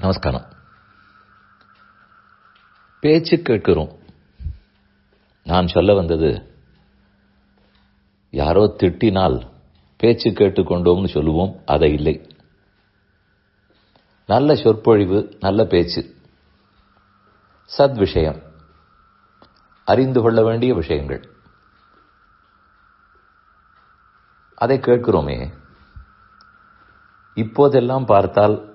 நமஸ்காரம். பேச்சு கேட்கிறோம். நான் சொல்ல வந்தது யாரோ திட்டினால் பேச்சு கேட்டுக்கொண்டோம்னு சொல்லுவோம் அதை இல்லை. நல்ல சொற்பொழிவு நல்ல பேச்சு. சத் விஷயம் அறிந்து கொள்ள வேண்டிய விஷயங்கள். அதை கேட்கிறோமே இப்போதெல்லாம் பார்த்தால்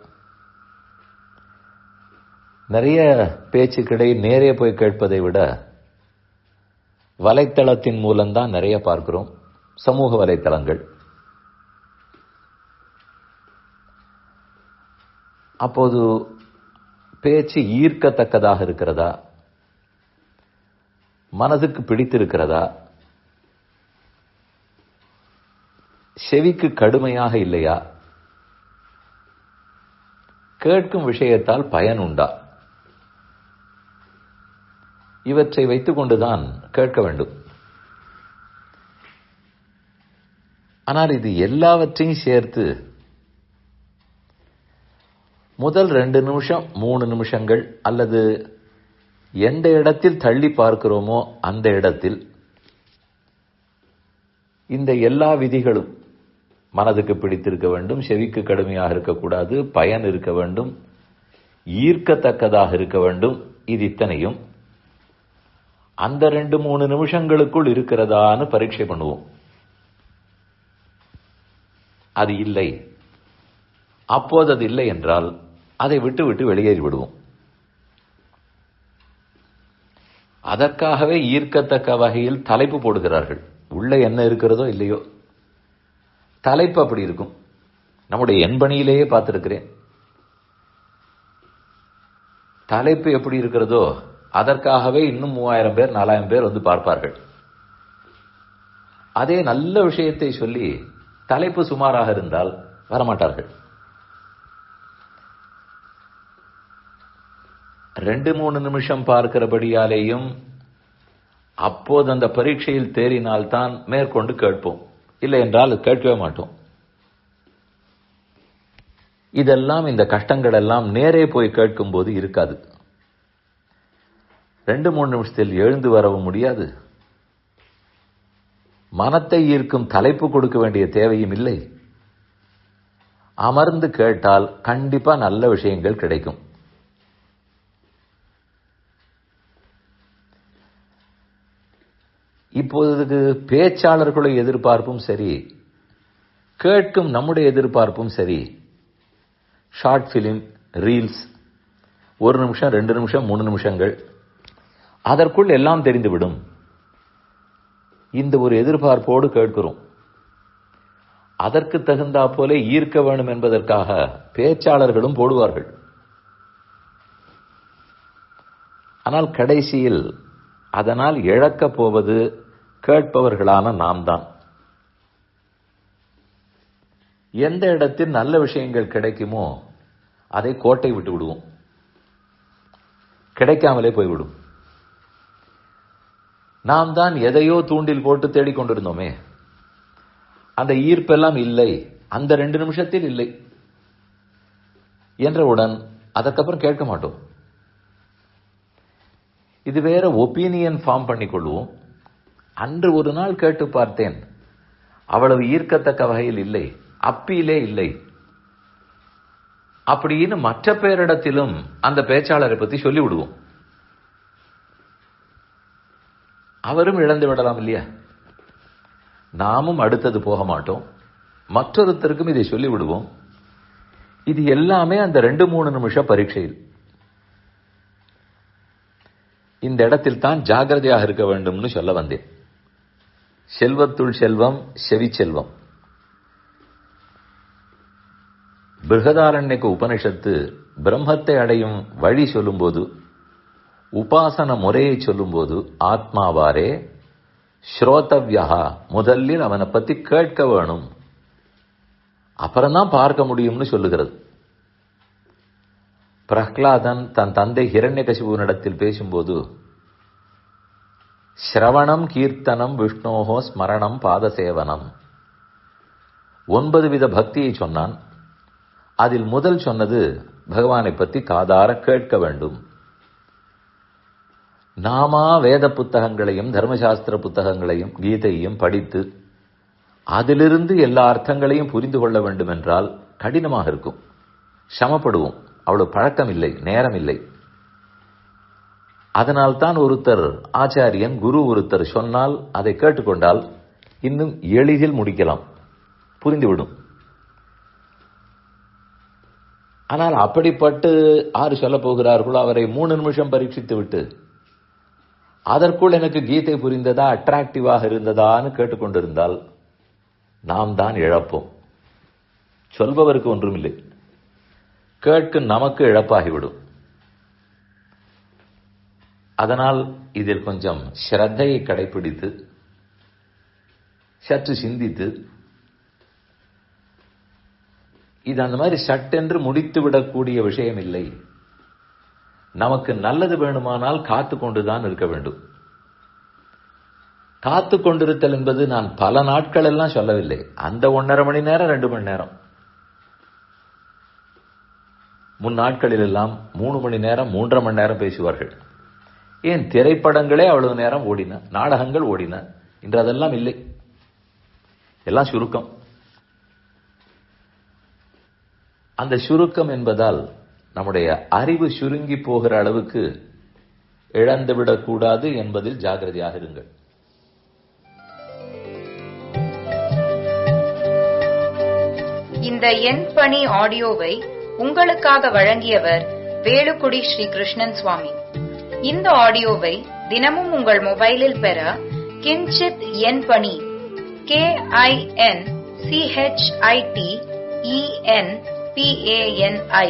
நிறைய பேச்சுக்கிடை நேரே போய் கேட்பதை விட வலைத்தளத்தின் மூலம்தான் நிறைய பார்க்கிறோம். சமூக வலைத்தளங்கள். அப்போது பேச்சு ஈர்க்கத்தக்கதாக இருக்கிறதா? மனதுக்கு பிடித்திருக்கிறதா? செவிக்கு கடுமையாக இல்லையா? கேட்கும் விஷயத்தால் பயன் உண்டா? இவற்றை வைத்துக் கொண்டுதான் கேட்க வேண்டும். ஆனால் இது எல்லாவற்றையும் சேர்த்து முதல் ரெண்டு நிமிஷம் மூணு நிமிஷங்கள் அல்லது எந்த இடத்தில் தள்ளி பார்க்கிறோமோ அந்த இடத்தில் இந்த எல்லா விதிகளும் மனதுக்கு பிடித்திருக்க வேண்டும் செவிக்கு கடுமையாக இருக்கக்கூடாது பயன் இருக்க வேண்டும் ஈர்க்கத்தக்கதாக இருக்க வேண்டும் இது இத்தனையும். அந்த ரெண்டு மூணு நிமிஷங்களுக்குள் இருக்கிறதான்னு பரீட்சை பண்ணுவோம். அது இல்லை. அப்போது அது இல்லை என்றால் அதை விட்டு விட்டு வெளியேறி விடுவோம் அதற்காகவே ஈர்க்கத்தக்க வகையில் தலைப்பு போடுகிறார்கள். உள்ள என்ன இருக்கிறதோ இல்லையோ? தலைப்பு அப்படி இருக்கும். நம்முடைய எண்பணியிலேயே பார்த்திருக்கிறேன். தலைப்பு எப்படி இருக்கிறதோ அதற்காகவே இன்னும் மூவாயிரம் பேர் நாலாயிரம் பேர் வந்து பார்ப்பார்கள். அதே நல்ல விஷயத்தை சொல்லி தலைப்பு சுமாராக இருந்தால் வரமாட்டார்கள். ரெண்டு மூணு நிமிஷம் பார்க்கிறபடியாலேயும் அப்போது அந்த பரீட்சையில் தேறினால்தான் மேற்கொண்டு கேட்போம். இல்லை என்றால் கேட்கவே மாட்டோம். இதெல்லாம் இந்த கஷ்டங்கள் எல்லாம் நேரே போய் கேட்கும் போது இருக்காது. ரெண்டு மூணு நிமிஷத்தில் எழுந்து வரவும் முடியாது. மனத்தை ஈர்க்கும் தலைப்பு கொடுக்க வேண்டிய தேவையும் இல்லை. அமர்ந்து கேட்டால் கண்டிப்பா நல்ல விஷயங்கள் கிடைக்கும். இப்போதுக்கு பேச்சாளர்களுடைய எதிர்பார்ப்பும் சரி கேட்கும் நம்முடைய எதிர்பார்ப்பும் சரி. ஷார்ட் பிலிம் ரீல்ஸ் ஒரு நிமிஷம் ரெண்டு நிமிஷம் மூணு நிமிஷங்கள். அதற்குள் எல்லாம் தெரிந்துவிடும். இந்த ஒரு எதிர்பார்ப்போடு கேட்கிறோம். அதற்கு தகுந்தா போல ஈர்க்க வேண்டும் என்பதற்காக பேச்சாளர்களும் போடுவார்கள். ஆனால் கடைசியில் அதனால் இழக்கப் போவது கேட்பவர்களான நாம் தான் எந்த இடத்தில் நல்ல விஷயங்கள் கிடைக்குமோ அதை கோட்டை விட்டு விடுவோம். கிடைக்காமலே போய்விடும். நாம் தான் எதையோ தூண்டில் போட்டு தேடிக்கொண்டிருந்தோமே அந்த ஈர்ப்பெல்லாம் இல்லை. அந்த ரெண்டு நிமிஷத்தில் இல்லை. என்றவுடன் அதற்கப்புறம் கேட்க மாட்டோம். இது வேற ஒப்பீனியன் ஃபார்ம் பண்ணிக்கொள்வோம். அன்று ஒரு நாள் கேட்டு பார்த்தேன். அவ்வளவு ஈர்க்கத்தக்க வகையில் இல்லை. அப்பியிலே இல்லை. அப்படின்னு மற்ற பேரிடத்திலும் அந்த பேச்சாளரை பத்தி சொல்லிவிடுவோம் விடுவோம் அவரும் இழந்து விடலாம் இல்லையா? நாமும் அடுத்தது போக மாட்டோம். மற்றொருத்தருக்கும் இதை சொல்லி விடுவோம் இது எல்லாமே அந்த ரெண்டு மூணு நிமிஷம் பரீட்சையில். இந்த இடத்தில் தான் ஜாகிரதையாக இருக்க வேண்டும்னு சொல்ல வந்தேன். செல்வத்துள் செல்வம் செவி செல்வம். பிருகதாரண்யக்கு உபனிஷத்து பிரம்மத்தை அடையும் வழி சொல்லும்போது உபாசன முறையை சொல்லும்போது ஆத்மாவாரே ஸ்ரோதவ்யா முதலில் அவனை பத்தி கேட்க வேணும். அப்புறம்தான் பார்க்க முடியும்னு சொல்லுகிறது. பிரஹ்லாதன் தன் தந்தை ஹிரண்யகசிபுவனிடத்தில் பேசும்போது ஸ்ரவணம் கீர்த்தனம் விஷ்ணோஹோ ஸ்மரணம் பாதசேவனம். ஒன்பது வித பக்தியை சொன்னான். அதில் முதல் சொன்னது பகவானை பற்றி காதார கேட்க வேண்டும். நாமா வேத புத்தகங்களையும் தர்மசாஸ்திர புத்தகங்களையும் கீதையும் படித்து அதிலிருந்து எல்லா அர்த்தங்களையும் புரிந்து கொள்ள வேண்டும் என்றால் கடினமாக இருக்கும். சமப்படுவோம். அவ்வளவு பழக்கம் இல்லை நேரம் இல்லை அதனால்தான் ஒருத்தர் ஆச்சாரியன் குரு ஒருத்தர் சொன்னால் அதை கேட்டுக்கொண்டால் இன்னும் எளிதில் முடிக்கலாம். புரிந்துவிடும். ஆனால் அப்படிப்பட்டு ஆறு சொல்ல போகிறார்களோ அவரை மூணு நிமிஷம் பரீட்சித்து விட்டு அதற்குள் எனக்கு கீதை புரிந்ததா அட்ராக்டிவாக இருந்ததான்னு கேட்டுக்கொண்டிருந்தால் நாம் தான் இழப்போம். சொல்பவருக்கு ஒன்றுமில்லை. கேட்க நமக்கு இழப்பாகிவிடும். அதனால் இதில் கொஞ்சம் ஸ்ரத்தையை கடைபிடித்து சற்று சிந்தித்து இது அந்த மாதிரி சட்டென்று முடித்து விடக்கூடிய விஷயம் இல்லை நமக்கு நல்லது வேணுமானால் காத்து கொண்டுதான் இருக்க வேண்டும். காத்து கொண்டிருத்தல் என்பது நான் பல நாட்கள் எல்லாம் சொல்லவில்லை. அந்த ஒன்றரை மணி நேரம் ரெண்டு மணி நேரம். முன் நாட்களில் எல்லாம் மூணு மணி நேரம் மூன்றரை மணி நேரம் பேசுவார்கள். ஏன் திரைப்படங்களே அவ்வளவு நேரம் ஓடின நாடகங்கள் ஓடின இன்று அதெல்லாம் இல்லை. எல்லாம் சுருக்கம். அந்த சுருக்கம் என்பதால் நம்முடைய அறிவு சுருங்கி போகிற அளவுக்கு இழந்துவிடக்கூடாது என்பதில் ஜாகிரதையாக இருங்கள். இந்த எண் பணி ஆடியோவை உங்களுக்காக வழங்கியவர் வேலுக்குடி ஸ்ரீ கிருஷ்ணன் சுவாமி. இந்த ஆடியோவை தினமும் உங்கள் மொபைலில் பெற கிஞ்சித் எண் பணி கே ஐ என் சிஹெச்ஐடி இஎன் பிஏஎன்ஐ